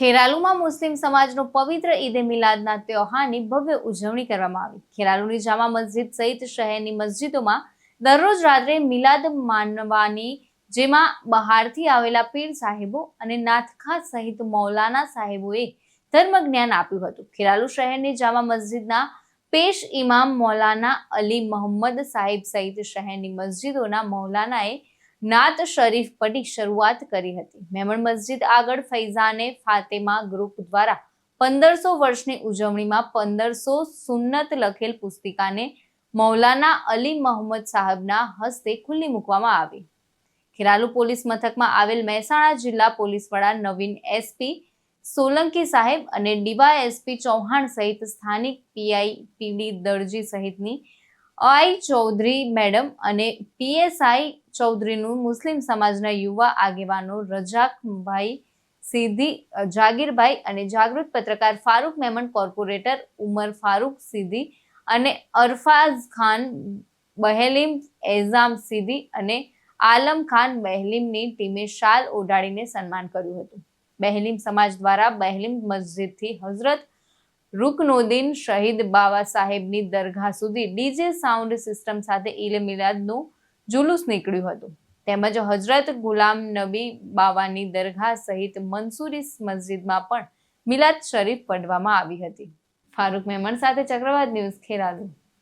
ખેરાલુમાં મુસ્લિમ સમાજનો પવિત્ર ઈદે મિલાદના તહેવારની ભવ્ય ઉજવણી કરવામાં આવી. ખેરાલુની જામા મસ્જિદ સહિત શહેરની મસ્જિદોમાં દરરોજ રાત્રે મિલાદ માનવાની, જેમાં બહારથી આવેલા પીર સાહેબો અને નાથખા સહિત મૌલાના સાહેબોએ ધર્મ જ્ઞાન આપ્યું હતું. ખેરાલુ શહેરની જામા મસ્જિદના પેશ ઇમામ મૌલાના અલી મોહમ્મદ સાહેબ સહિત શહેરની મસ્જિદોના મૌલાનાએ નાત શરીફ પઢી શરૂઆત કરી હતી. મેમણ મસ્જિદ આગળ ફૈઝાને ફાતેમા ગ્રુપ દ્વારા પંદરસો વર્ષની ઉજવણીમાં પંદરસો સુન્નત લખેલ પુસ્તિકાને મૌલાના અલી મોહમ્મદ સાહેબના હસ્તે ખુલ્લી મૂકવામાં આવી. ખેરાલુ પોલીસ મથકમાં આવેલ મહેસાણા જિલ્લા પોલીસ વડા નવીન એસપી સોલંકી સાહેબ અને ડીવા એસપી ચૌહાણ સહિત સ્થાનિક પીઆઈ પીડી દરજી સહિતની આઈ ચૌધરી, મેડમ અને પીએસઆઈ ચૌધરીનું મુસ્લિમ સમાજના યુવા આગેવાનો રજાકભાઈ સિદ્ધિ જાગીરભાઈ અને જાગૃત પત્રકાર ફારૂક મેમન કોર્પોરેટર ઉમર ફારૂક સિદ્ધિ અને અરફાઝ ખાન બહેલીમ, એઝામ સિદ્ધિ અને આલમ ખાન બહેલીમની ટીમે શાલ ઓઢાડીને સન્માન કર્યું હતું. બહેલીમ સમાજ દ્વારા બહેલીમ મસ્જિદથી હઝરત રૂકનોદ્દીન શહીદ બાવા સાહેબની દરગાહ સુધી ડીજે સાઉન્ડ સિસ્ટમ સાથે ઈદ મિલાદનું જુલુસ નીકળ્યું હતું. તેમજ હજરત ગુલામ નબી બાવાની દરગાહ સહિત મંસૂરી મસ્જિદમાં પણ મિલાદ શરીફ પઢવામાં આવી હતી. ફારૂક મેમણ સાથે ચક્રવાત ન્યૂઝ ખેરાલુ.